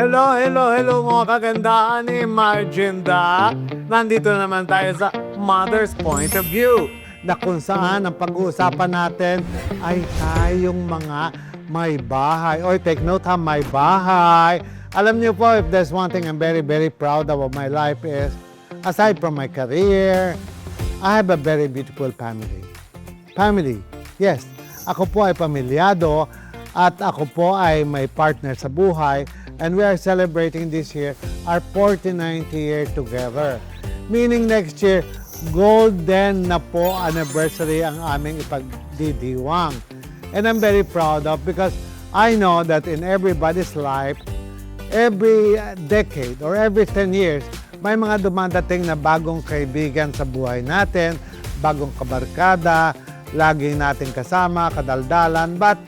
Hello, hello, hello mga kagandaan ni Marginda. Nandito naman tayo sa Mother's Point of View na kung saan ang pag-uusapan natin ay tayong mga may bahay. Oy, take note ha, may bahay. Alam niyo po, if there's one thing I'm very, very proud of my life is, aside from my career, I have a very beautiful family. Family, yes. Ako po ay pamilyado at ako po ay may partner sa buhay and we are celebrating this year our 49th year together. Meaning next year, golden na po anniversary ang aming ipagdidiwang. And I'm very proud of because I know that in everybody's life, every decade or every 10 years, may mga dumadating na bagong kaibigan sa buhay natin, bagong kabarkada, laging natin kasama, kadaldalan, but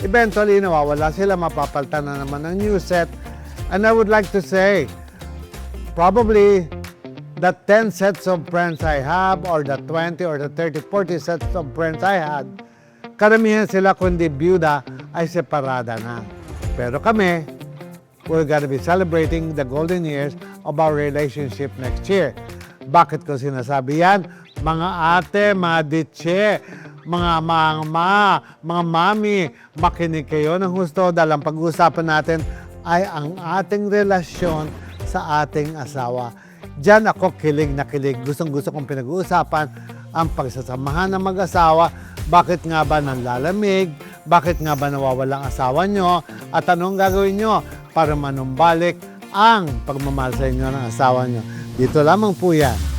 eventually nawawala sila, mapapaltan na naman ng new set. And I would like to say, probably the 10 sets of friends I have or the 20 or the 30, 40 sets of friends I had, karamihan sila kundi byuda ay separada na. Pero kami, we're gonna be celebrating the golden years of our relationship next year. Bakit ko sinasabi yan? Mga ate, mga ditche, mga mama, mga mami, makinig kayo ng husto dahil ang pag-uusapan natin ay ang ating relasyon sa ating asawa. Diyan ako kilig na kilig. Gustong gusto kong pinag-uusapan ang pagsasamahan ng mag-asawa. Bakit nga ba nanlalamig? Bakit nga ba nawawala ang asawa nyo? At anong gagawin nyo para manumbalik ang pagmamahal sa inyo ng asawa nyo? Dito lamang po yan.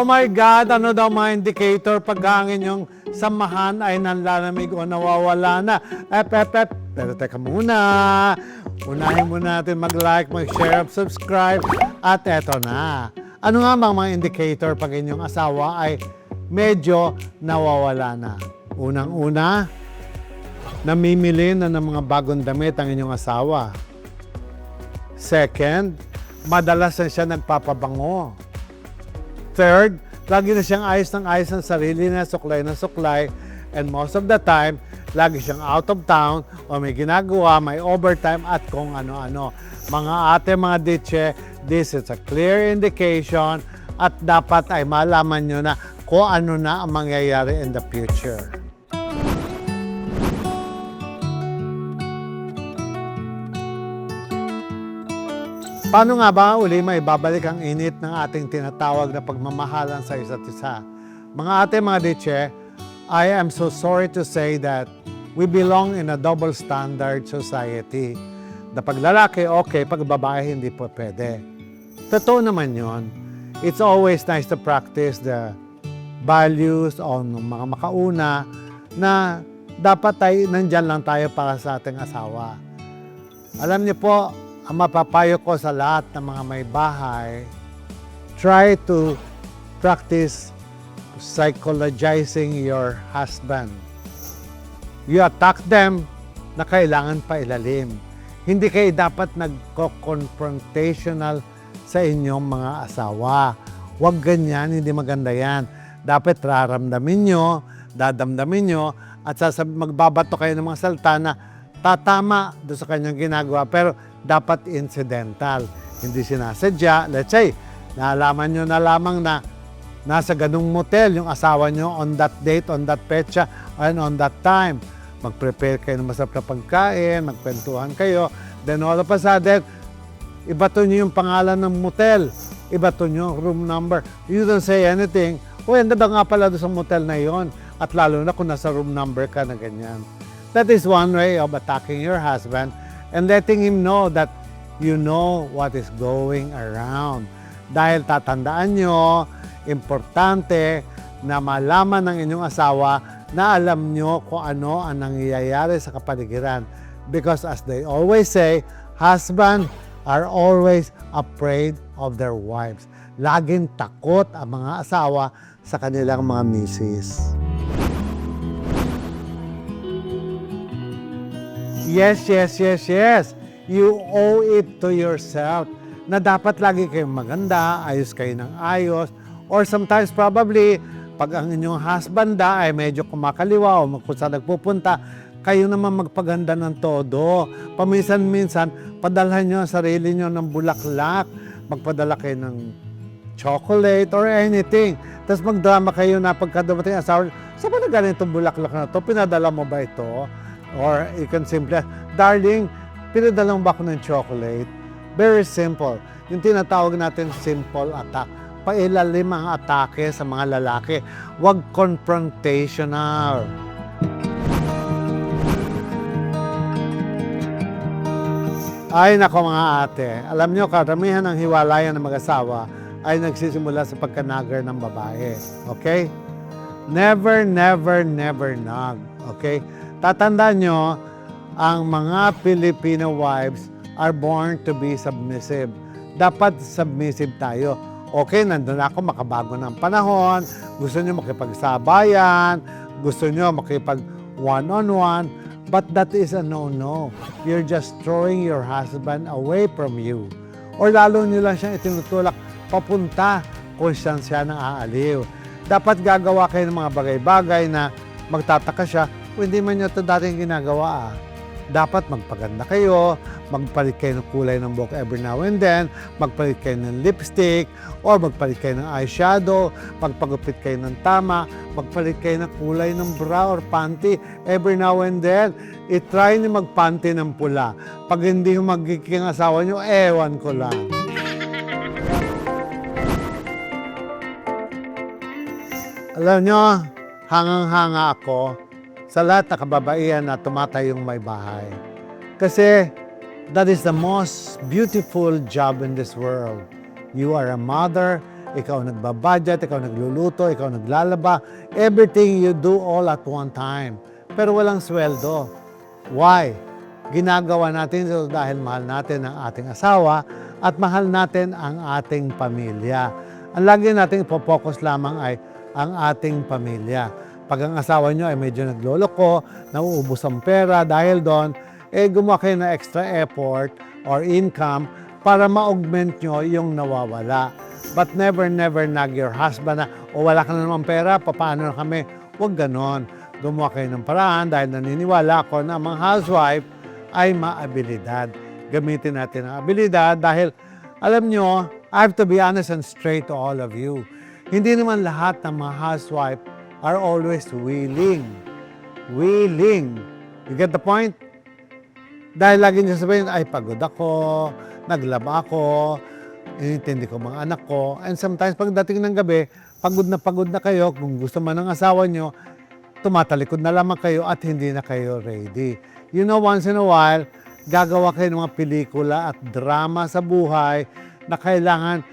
Oh my God, ano daw mga indicator pag ang inyong samahan ay nanlalamig o nawawala na? Ep, ep, ep. Pero teka muna. Unahin muna natin mag-like, mag-share, subscribe. At eto na. Ano nga bang mga indicator pag inyong asawa ay medyo nawawala na? Unang-una, namimili na ng mga bagong damit ang inyong asawa. Second, madalas na siya nagpapabango. Third, lagi na siyang ayos ng ayos ng sarili na suklay na suklay. And most of the time, lagi siyang out of town o may ginagawa, may overtime at kung ano-ano. Mga ate, mga ditche, this is a clear indication at dapat ay malaman nyo na kung ano na ang mangyayari in the future. Paano nga ba uli may babalik ang init ng ating tinatawag na pagmamahalan sa isa't isa? Mga ate, mga ditche, I am so sorry to say that we belong in a double standard society. Na pag lalaki, okay, pag babae, hindi po pwede. Totoo naman yon. It's always nice to practice the values on mga makauna na dapat tayo, nandyan lang tayo para sa ating asawa. Alam niyo po, ang mapapayo ko sa lahat ng mga may bahay, try to practice psychologizing your husband. You attack them na kailangan pa ilalim. Hindi kayo dapat nagko-confrontational sa inyong mga asawa. Huwag ganyan, hindi maganda yan. Dapat raramdamin nyo, dadamdamin nyo, at sasab- magbabato kayo ng mga salta na tatama doon sa kanyang ginagawa pero dapat incidental. Hindi sinasadya. Let's say, naalaman nyo na lamang na nasa ganung motel yung asawa nyo on that date, on that petsa, and on that time. Mag-prepare kayo ng masarap na pagkain, magkwentuhan kayo. Then all of a sudden, ibato nyo yung pangalan ng motel. Ibato nyo room number. You don't say anything. O, yan ba nga pala doon sa motel na yon At lalo na kung nasa room number ka na ganyan. That is one way of attacking your husband and letting him know that you know what is going around. Dahil tatandaan nyo, importante na malaman ng inyong asawa na alam nyo kung ano ang nangyayari sa kapaligiran. Because as they always say, husband are always afraid of their wives. Laging takot ang mga asawa sa kanilang mga misis. Yes, yes, yes, yes. You owe it to yourself na dapat lagi kayong maganda, ayos kayo ng ayos, or sometimes probably, pag ang inyong husband da ay medyo kumakaliwa o kung saan nagpupunta, kayo naman magpaganda ng todo. Paminsan-minsan, padalhan nyo ang sarili nyo ng bulaklak. Magpadala kayo ng chocolate or anything. Tapos magdrama kayo na pagka dumating asawa, saan ba na galing itong bulaklak na to? Pinadala mo ba ito? Or you can simply, darling, pinadala mo ba ako ng chocolate? Very simple. Yung tinatawag natin simple attack. Pailalim ang atake sa mga lalaki. Huwag confrontational. Ay nako mga ate, alam nyo karamihan ng hiwalayan ng mag-asawa ay nagsisimula sa pagkanagar ng babae. Okay? Never, never, never nag. Okay? Tatandaan nyo, ang mga Filipino wives are born to be submissive. Dapat submissive tayo. Okay, nandun ako, makabago ng panahon, gusto nyo makipagsabayan, gusto nyo makipag one-on-one, but that is a no-no. You're just throwing your husband away from you. Or lalo nyo lang siyang itinutulak papunta kung saan siya nang aaliw. Dapat gagawa kayo ng mga bagay-bagay na magtataka siya kung hindi man nyo ito dating ginagawa. ah. Dapat magpaganda kayo, magpalit kayo ng kulay ng buhok every now and then, magpalit kayo ng lipstick, or magpalit kayo ng eyeshadow, magpagupit kayo ng tama, magpalit kayo ng kulay ng bra or panty every now and then. I-try niyo magpanty ng pula. Pag hindi yung magiging asawa niyo, ewan ko lang. Alam nyo, hangang-hanga ako sa lahat na kababaihan na tumatayong may bahay. Kasi that is the most beautiful job in this world. You are a mother, ikaw nagbabudget, ikaw nagluluto, ikaw naglalaba, everything you do all at one time. Pero walang sweldo. Why? Ginagawa natin ito dahil mahal natin ang ating asawa at mahal natin ang ating pamilya. Ang lagi nating ipopokus lamang ay ang ating pamilya. Pag ang asawa nyo ay medyo nagloloko, nauubos ang pera dahil doon, eh gumawa kayo ng extra effort or income para ma-augment nyo yung nawawala. But never, never nag your husband na, o wala ka na naman pera, paano na kami? Huwag ganon. Gumawa kayo ng paraan dahil naniniwala ako na mga housewife ay maabilidad. Gamitin natin ang abilidad dahil alam nyo, I have to be honest and straight to all of you. Hindi naman lahat ng mga housewife are always willing. Willing. You get the point? Dahil lagi niya sabihin, ay pagod ako, naglaba ako, inintindi ko mga anak ko. And sometimes pagdating ng gabi, pagod na pagod na kayo, kung gusto man ng asawa nyo, tumatalikod na lamang kayo at hindi na kayo ready. You know, once in a while, gagawa kayo ng mga pelikula at drama sa buhay na kailangan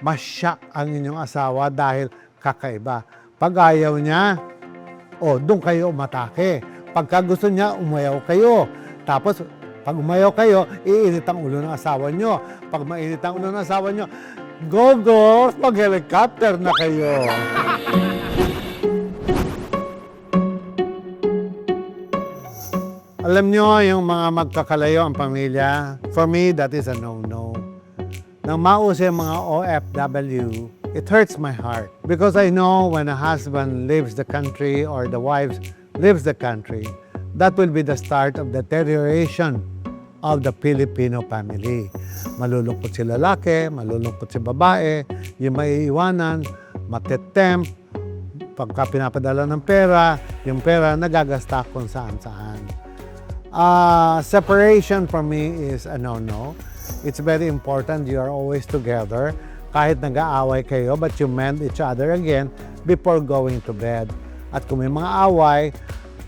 masyak ang inyong asawa dahil kakaiba. Pag ayaw niya, o doon kayo umatake. Pagka gusto niya, umayaw kayo. Tapos, pag umayaw kayo, iinit ang ulo ng asawa nyo. Pag mainit ang ulo ng asawa nyo, go girls, mag-helicopter na kayo. Alam nyo, yung mga magkakalayo ang pamilya, for me, that is a no-no. Nang mauso mga OFW, it hurts my heart. Because I know when a husband leaves the country or the wife leaves the country, that will be the start of deterioration of the Filipino family. Malulungkot si lalaki, malulungkot si babae, yung maiiwanan, matetempt, pagka pinapadala ng pera, yung pera nagagasta kung saan-saan. Uh, separation for me is a no-no. It's very important you are always together. Kahit nag-aaway kayo, but you mend each other again before going to bed. At kung may mga away,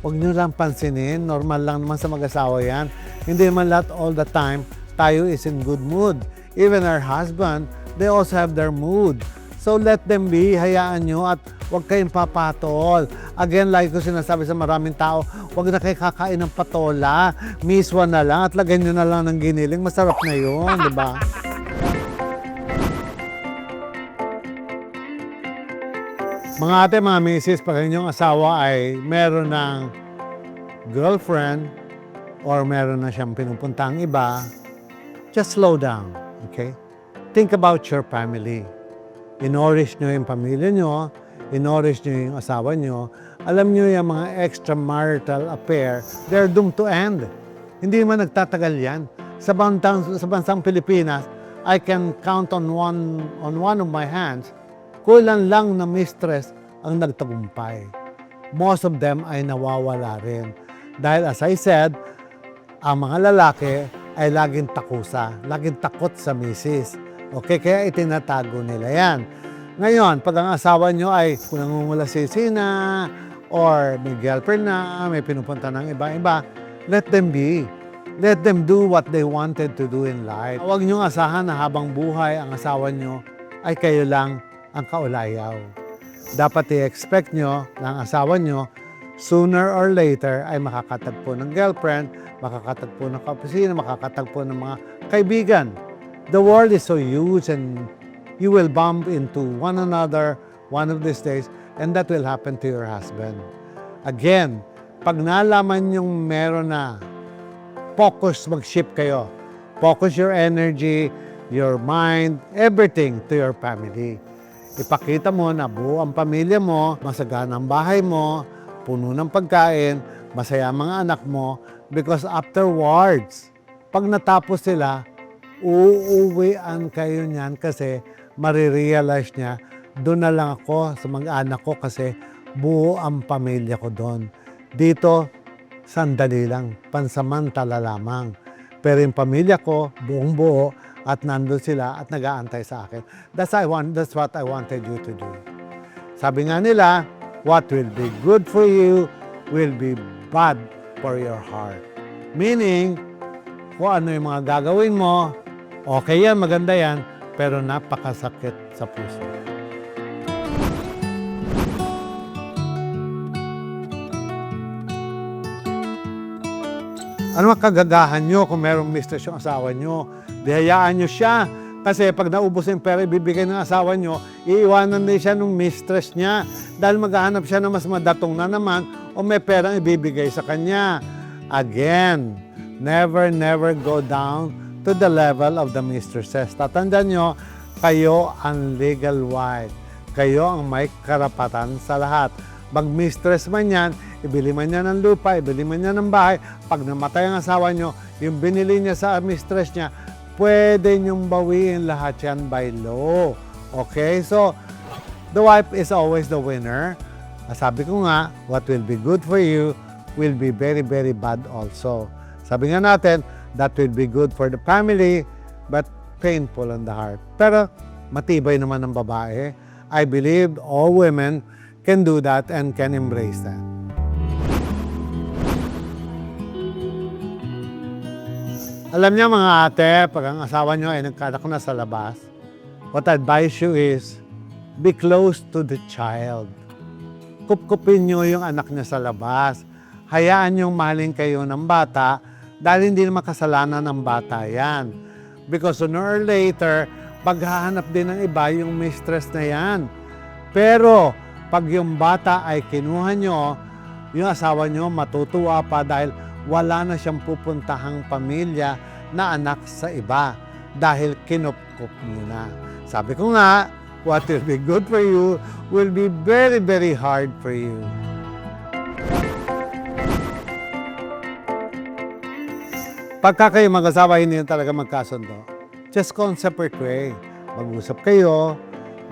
huwag nyo lang pansinin. Normal lang naman sa mag-asawa yan. Hindi naman lahat all the time tayo is in good mood. Even our husband, they also have their mood. So let them be, hayaan nyo at huwag kayong papatol. Again, like ko sinasabi sa maraming tao, huwag na kayo kakain ng patola. Miswa na lang at lagyan nyo na lang ng giniling. Masarap na yun, di ba? Mga ate, mga misis, pag inyong asawa ay meron ng girlfriend or meron na siyang pinupuntang iba, just slow down, okay? Think about your family. Inorish nyo yung pamilya nyo, inorish nyo yung asawa nyo, alam nyo yung mga extramarital affair, they're doomed to end. Hindi naman nagtatagal yan. Sa bansang, sa bansang Pilipinas, I can count on one, on one of my hands, kulang lang na mistress ang nagtagumpay. Most of them ay nawawala rin. Dahil as I said, ang mga lalaki ay laging takusa, laging takot sa misis. Okay, kaya itinatago nila yan. Ngayon, pag ang asawa nyo ay kung nangungulasisi na, or may girlfriend na, may pinupunta ng iba-iba, let them be. Let them do what they wanted to do in life. Huwag niyong asahan na habang buhay ang asawa nyo ay kayo lang ang kaulayaw. Dapat i-expect nyo na ang asawa nyo sooner or later ay makakatagpo ng girlfriend, makakatagpo ng kaopisina, makakatagpo ng mga kaibigan. The world is so huge and you will bump into one another one of these days and that will happen to your husband. Again, pag nalaman yung meron na, focus mag-shift kayo. Focus your energy, your mind, everything to your family. Ipakita mo na buo ang pamilya mo, masagana ang bahay mo, puno ng pagkain, masaya ang mga anak mo, because afterwards, pag natapos sila, uuwian kayo niyan kasi marirealize niya, doon na lang ako sa mga anak ko kasi buo ang pamilya ko doon. Dito, sandali lang, pansamantala lamang. Pero yung pamilya ko, buong buo, at nandun sila at nag-aantay sa akin. That's, I want, that's what I wanted you to do. Sabi nga nila, what will be good for you will be bad for your heart. Meaning, kung ano yung mga gagawin mo, okay yan, maganda yan, pero napakasakit sa puso. Ano ang kagagahan nyo kung merong mistress yung asawa nyo? Dihayaan nyo siya. Kasi pag naubos yung pera ibibigay ng asawa nyo, iiwanan din siya ng mistress niya. Dahil maghahanap siya ng mas madatong na naman o may perang ibibigay sa kanya. Again, never, never go down to the level of the mistresses. Tatandaan nyo, kayo ang legal wife. Kayo ang may karapatan sa lahat. Mag-mistress man yan, ibili man niya ng lupa, ibili man niya ng bahay, pag namatay ang asawa nyo, yung binili niya sa mistress niya, pwede niyong bawiin lahat yan by law. Okay? So, the wife is always the winner. Ah, Sabi ko nga, what will be good for you will be very, very bad also. Sabi nga natin, that will be good for the family, but painful on the heart. Pero, matibay naman ng babae. I believe all women can do that and can embrace that. Alam niyo mga ate, pag ang asawa niyo ay nagkanak na sa labas, what I advise you is, be close to the child. Kupkupin niyo yung anak niya sa labas. Hayaan niyong mahalin kayo ng bata dahil hindi naman kasalanan ng bata yan. Because sooner or later, paghahanap din ng iba yung mistress na yan. Pero pag yung bata ay kinuha nyo, yung asawa nyo matutuwa pa dahil wala na siyang pupuntahang pamilya na anak sa iba dahil kinupkup nyo na. Sabi ko nga, what will be good for you will be very, very hard for you. Pagka kayo mag-asawa, hindi na talaga magkasundo, just go on separate way. Mag-usap kayo,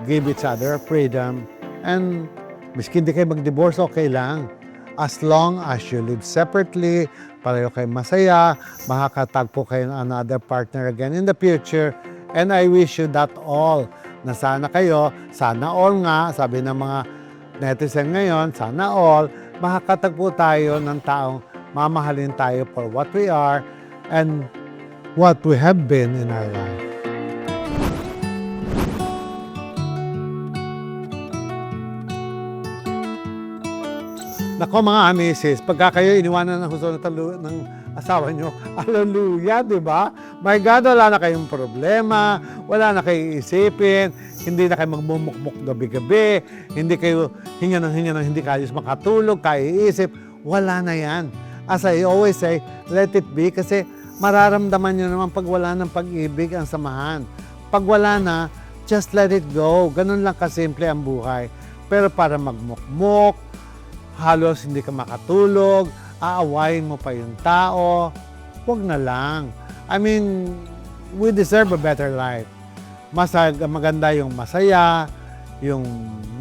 give each other freedom, and miski hindi kayo mag-divorce, okay lang. As long as you live separately, pareho kayo masaya, makakatagpo kayo ng another partner again in the future, and I wish you that all, na sana kayo, sana all nga, sabi ng mga netizen ngayon, sana all, makakatagpo tayo ng taong mamahalin tayo for what we are and what we have been in our life. Nako mga amisis, pagka kayo iniwanan ng husto ng, talu- ng asawa nyo. Hallelujah, di ba? My God, wala na kayong problema, wala na kayong isipin, hindi na kayo magmumukmuk gabi-gabi, hindi kayo hinga ng hinga ng hindi kayo makatulog, kaiisip, wala na yan. As I always say, let it be kasi mararamdaman nyo naman pag wala ng pag-ibig ang samahan. Pag wala na, just let it go. Ganun lang kasimple ang buhay. Pero para magmukmuk, halos hindi ka makatulog, aawayin mo pa yung tao, wag na lang. I mean, we deserve a better life. Mas maganda yung masaya, yung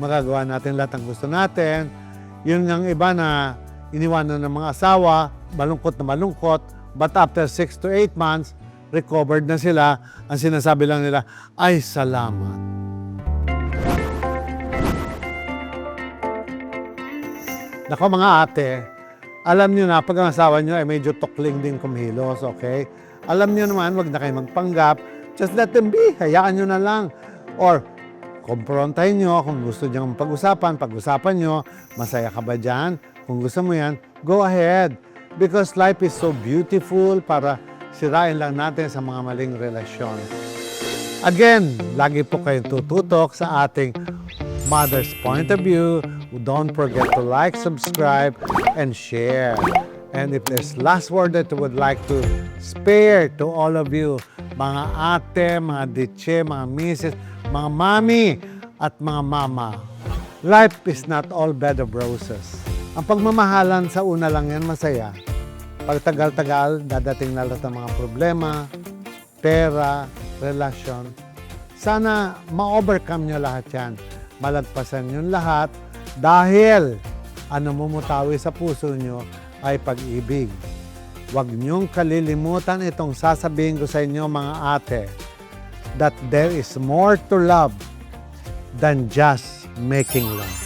magagawa natin lahat ng gusto natin. Yun yung iba na iniwanan ng mga asawa, malungkot na malungkot, but after 6 to 8 months, recovered na sila. Ang sinasabi lang nila, ay salamat. Nako mga ate, alam niyo na pag ang asawa niyo ay medyo tukling din kumilos, okay? Alam niyo naman, wag na kayo magpanggap. Just let them be. Hayaan niyo na lang. Or, komprontahin niyo kung gusto niyo pag-usapan. Pag-usapan niyo, masaya ka ba dyan? Kung gusto mo yan, go ahead. Because life is so beautiful para sirain lang natin sa mga maling relasyon. Again, lagi po kayong tututok sa ating Mother's Point of View. Don't forget to like, subscribe, and share. And if there's last word that you would like to spare to all of you, mga ate, mga ditche, mga misis, mga mami, at mga mama, life is not all bed of roses. Ang pagmamahalan sa una lang yan masaya. Pag tagal-tagal, dadating na lahat ng mga problema, pera, relasyon. Sana ma-overcome nyo lahat yan. Malagpasan nyo lahat dahil ano mumutawi sa puso nyo ay pag-ibig. Huwag niyong kalilimutan itong sasabihin ko sa inyo mga ate that there is more to love than just making love.